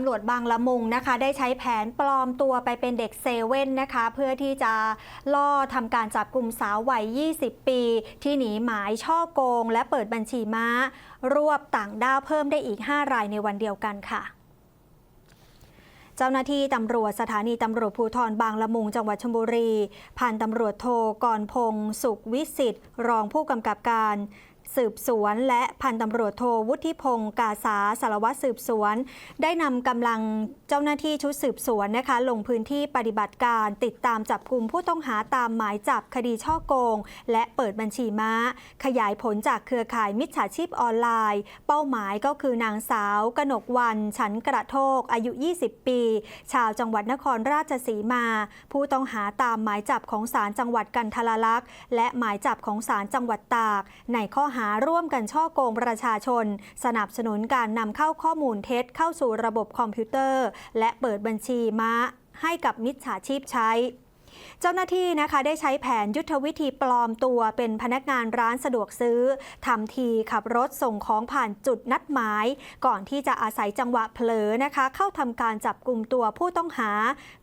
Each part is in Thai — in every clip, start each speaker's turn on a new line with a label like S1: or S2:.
S1: ำรวจบางละมุงนะคะ ได้ใช้แผนปลอมตัวไปเป็นเด็กเซเว่นนะคะ เพื่อที่จะล่อทำการจับกลุ่มสาววัย 20 ปี ที่หนีหมายช่อโกง และเปิดบัญชีม้า รวบต่างด้าวเพิ่มได้อีก 5 รายในวันเดียวกันค่ะเจ้าหน้าที่ตำรวจสถานีตำรวจภูธรบางละมุงจังหวัดชลบุรี พันตำรวจโทกรพงศ์สุขวิสิทธิ์ รองผู้กำกับการ สืบสวน และพันตำรวจโทวุฒิพงศ์กาสาสารวัตรสืบสวน ได้นำกำลังเจ้าหน้าที่ชุดสืบสวนนะคะ ลงพื้นที่ปฏิบัติการติดตามจับกลุ่มผู้ต้องหาตามหมายจับคดีช่อโกง และเปิดบัญชีม้า ขยายผลจากเครือข่ายมิจฉาชีพออนไลน์ เป้าหมายก็คือนางสาวกนกวันฉันกระโทกอายุ 20 ปี ชาวจังหวัดนครราชสีมา ผู้ต้องหาตามหมายจับของศาลจังหวัดกันทรลักษณ์และหมายจับของศาลจังหวัดตาก ในข้อหาาร่วมกันช่อโกงประชาชน สนับสนุนการนำเข้าข้อมูลเท็จเข้าสู่ระบบคอมพิวเตอร์ และเปิดบัญชีม้าให้กับมิจฉาชีพใช้ เจ้าหน้าที่นะคะได้ใช้แผนยุทธวิธีปลอมตัวเป็นพนักงานร้านสะดวกซื้อทำทีขับรถส่งของผ่านจุดนัดหมาย ก่อนที่จะอาศัยจังหวะเผลอนะคะ เข้าทำการจับกลุ่มตัวผู้ต้องหา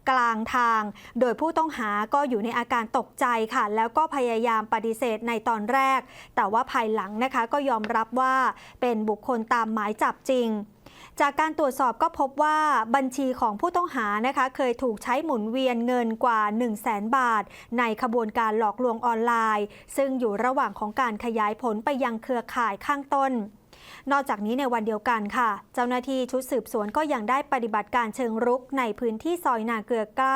S1: กลางทาง โดยผู้ต้องหาก็อยู่ในอาการตกใจค่ะ แล้วก็พยายามปฏิเสธในตอนแรก แต่ว่าภายหลังนะคะก็ยอมรับว่าเป็นบุคคลตามหมายจับจริง จากการตรวจสอบก็พบว่าบัญชีของผู้ต้องหานะคะเคยถูกใช้หมุนเวียนเงินกว่า 1 0 0 0 0แสนบาท ในขบวนการหลอกลวงออนไลน์ ซึ่งอยู่ระหว่างของการขยายผลไปยังเครือข่ายข้างต้นนอกจากนี้ในวันเดียวกันค่ะ เจ้าหน้าที่ชุดสืบสวนก็ยังได้ปฏิบัติการเชิงรุกในพื้นที่ซอยนาเกลือก้า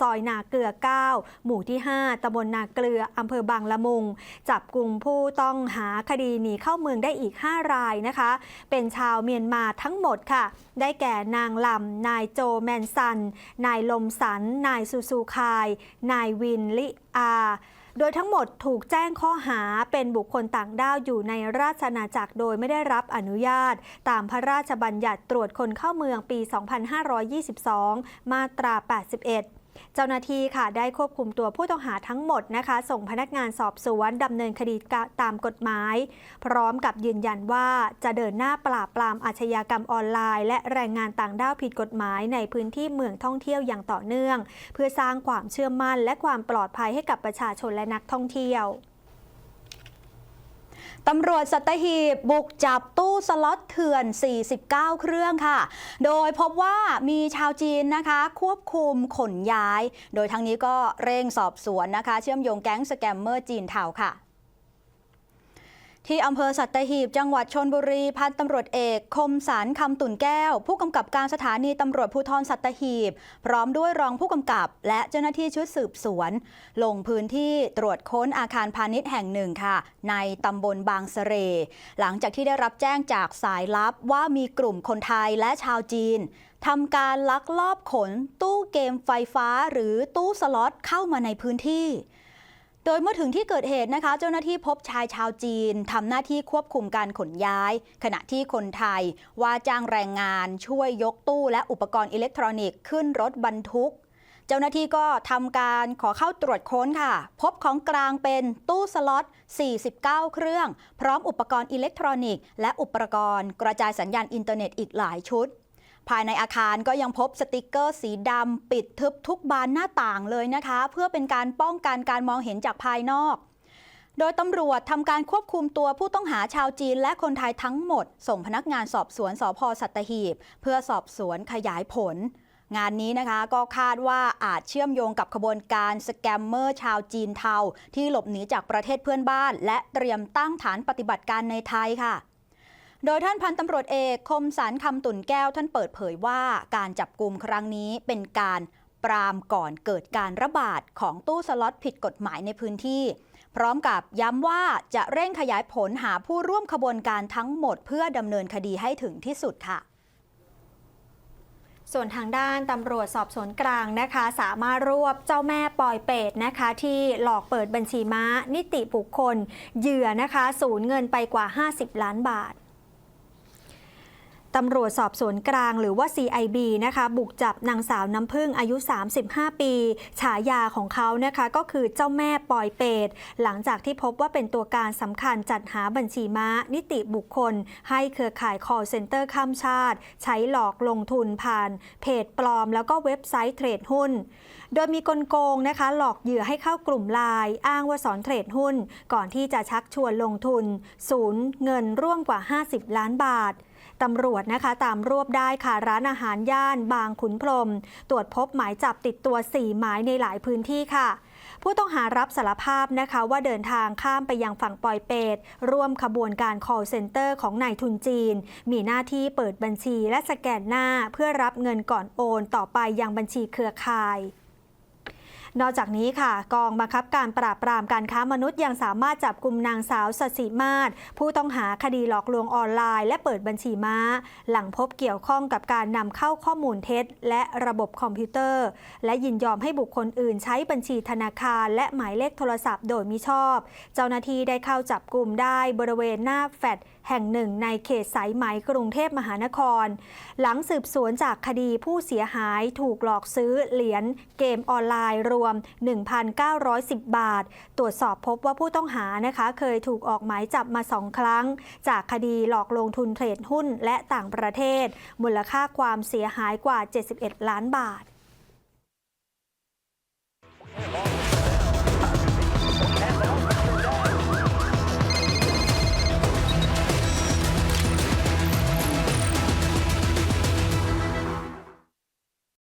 S1: ซอยนาเกลือ 9 หมู่ที่ 5ตำบลนาเกลืออำเภอบางละมุง จับกลุ่มผู้ต้องหาคดีหนีเข้าเมืองได้อีก 5 รายนะคะ เป็นชาวเมียนมาทั้งหมดค่ะ ได้แก่นางลำ นายโจแมนซัน นายลมสัน นายซูซูคาย นายวินลิอา โดยทั้งหมดถูกแจ้งข้อหาเป็นบุคคลต่างด้าวอยู่ในราชอาณาจักรโดยไม่ได้รับอนุญาต ตามพระราชบัญญัติตรวจคนเข้าเมืองปี 2522 มาตรา 81 เจ้าหน้าที่ค่ะได้ควบคุมตัวผู้ต้องหาทั้งหมดนะคะ ส่งพนักงานสอบสวนดำเนินคดีตามกฎหมาย พร้อมกับยืนยันว่าจะเดินหน้าปราบปรามอาชญากรรมออนไลน์ และแรงงานต่างด้าวผิดกฎหมายในพื้นที่เมืองท่องเที่ยวอย่างต่อเนื่อง เพื่อสร้างความเชื่อมั่น และความปลอดภัยให้กับประชาชนและนักท่องเที่ยว
S2: ตำรวจสัตหีบบุกจับตู้สล็อต ถื่อน 49 เครื่องค่ะ โดยพบว่ามีชาวจีนนะคะ ควบคุมขนย้าย โดยทั้งนี้ก็เร่งสอบสวนนะคะ เชื่อมโยงแก๊งสแกมเมอร์จีนเทาค่ะ ที่อำเภอสัตหีบจังหวัดชนบุรีพันตำรวจเอก คมสารคำตุ่นแก้ว ผู้กำกับการสถานีตำรวจภูธรสัตหีบ พร้อมด้วยรองผู้กำกับ และเจ้าหน้าที่ชุดสืบสวน ลงพื้นที่ตรวจค้นอาคารพาณิชย์แห่งหนึ่งค่ะ ในตำบลบางสะเรหลังจากที่ได้รับแจ้งจากสายลับว่ามีกลุ่มคนไทยและชาวจีนทำการลักลอบขนตู้เกมไฟฟ้าหรือตู้สล็อตเข้ามาในพื้นที่ โดยเมื่อถึงที่เกิดเหตุนะคะ เจ้าหน้าที่พบชายชาวจีนทำหน้าที่ควบคุมการขนย้าย ขณะที่คนไทย ว่าจ้างแรงงานช่วยยกตู้และอุปกรณ์อิเล็กทรอนิกส์ขึ้นรถบรรทุก เจ้าหน้าที่ก็ทำการขอเข้าตรวจค้นค่ะ พบของกลางเป็นตู้สล็อต 49 เครื่อง พร้อมอุปกรณ์อิเล็กทรอนิกส์และอุปกรณ์กระจายสัญญาณอินเทอร์เน็ตอีกหลายชุด ภายในอาคารก็ยังพบสติกเกอร์สีดำปิดทึบทุกบานหน้าต่างเลยนะคะ เพื่อเป็นการป้องกันการมองเห็นจากภายนอก โดยตำรวจทำการควบคุมตัวผู้ต้องหาชาวจีนและคนไทยทั้งหมด ส่งพนักงานสอบสวนสพสัตหีบ เพื่อสอบสวนขยายผลงานนี้นะคะก็คาดว่าอาจเชื่อมโยงกับขบวนการสแกมเมอร์ชาวจีนเทาที่หลบหนีจากประเทศเพื่อนบ้าน และเตรียมตั้งฐานปฏิบัติการในไทยค่ะ โดยท่านพันตำรวจเอกคมสันคำตุนแก้วท่านเปิดเผยว่าการจับกลุ่มครั้งนี้เป็นการปรามก่อนเกิดการระบาดของตู้สล็อตผิดกฎหมายในพื้นที่ พร้อมกับย้ำว่าจะเร่งขยายผลหาผู้ร่วมขบวนการทั้งหมดเพื่อดำเนินคดีให้ถึงที่สุดค่ะ
S1: ส่วนทางด้านตำรวจสอบสวนกลางนะคะ สามารถรวบเจ้าแม่ปอยเป็ดนะคะ ที่หลอกเปิดบัญชีม้านิติบุคคล เหยื่อนะคะ สูญเงินไปกว่า 50 ล้านบาท ตำรวจสอบสวนกลางหรือว่า CIB นะคะ บุกจับนางสาวน้ำพึ่งอายุ 35 ปี ฉายาของเขานะคะ ก็คือเจ้าแม่ปอยเปตหลังจากที่พบว่าเป็นตัวการสำคัญจัดหาบัญชีม้า นิติบุคคล ให้เครือข่าย call center ข้ามชาติ ใช้หลอกลงทุนผ่าน เพจปลอม แล้วก็เว็บไซต์เทรดหุ้น โดยมีกลโกงนะคะ หลอกเหยื่อให้เข้ากลุ่มไลน์อ้างว่าสอนเทรดหุ้น ก่อนที่จะชักชวนลงทุน ศูนย์เงินร่วมกว่า 50 ล้านบาท ตำรวจนะคะตามรวบได้ค่ะร้านอาหารย่านบางขุนพรม ตรวจพบหมายจับติดตัว 4 หมายในหลายพื้นที่ค่ะ ผู้ต้องหารับสารภาพนะคะว่าเดินทางข้ามไปยังฝั่งปอยเปต ร่วมขบวนการ call center ของนายทุนจีน มีหน้าที่เปิดบัญชีและสแกนหน้าเพื่อรับเงินก่อนโอน ต่อไปยังบัญชีเครือข่าย นอกจากนี้ค่ะ กองบังคับการปราบปรามการค้ามนุษย์ยังสามารถจับกลุ่มนางสาวสสิมาศผู้ต้องหาคดีหลอกลวงออนไลน์ และเปิดบัญชีม้า หลังพบเกี่ยวข้องกับการนำเข้าข้อมูลเท็จ และระบบคอมพิวเตอร์ และยินยอมให้บุคคลอื่นใช้บัญชีธนาคาร และหมายเลขโทรศัพท์โดยมิชอบ เจ้าหน้าที่ได้เข้าจับกลุ่มได้บริเวณหน้าแฟดแห่งหนึ่งในเขตสายไหมกรุงเทพมหานคร หลังสืบสวนจากคดีผู้เสียหายถูกหลอกซื้อเหรียญเกมออนไลน์รวม 1,910 บาท ตรวจสอบพบว่าผู้ต้องหานะคะ เคยถูกออกหมายจับมาสองครั้ง จากคดีหลอกลงทุนเทรดหุ้นและต่างประเทศ มูลค่าความเสียหายกว่า 71 ล้านบาท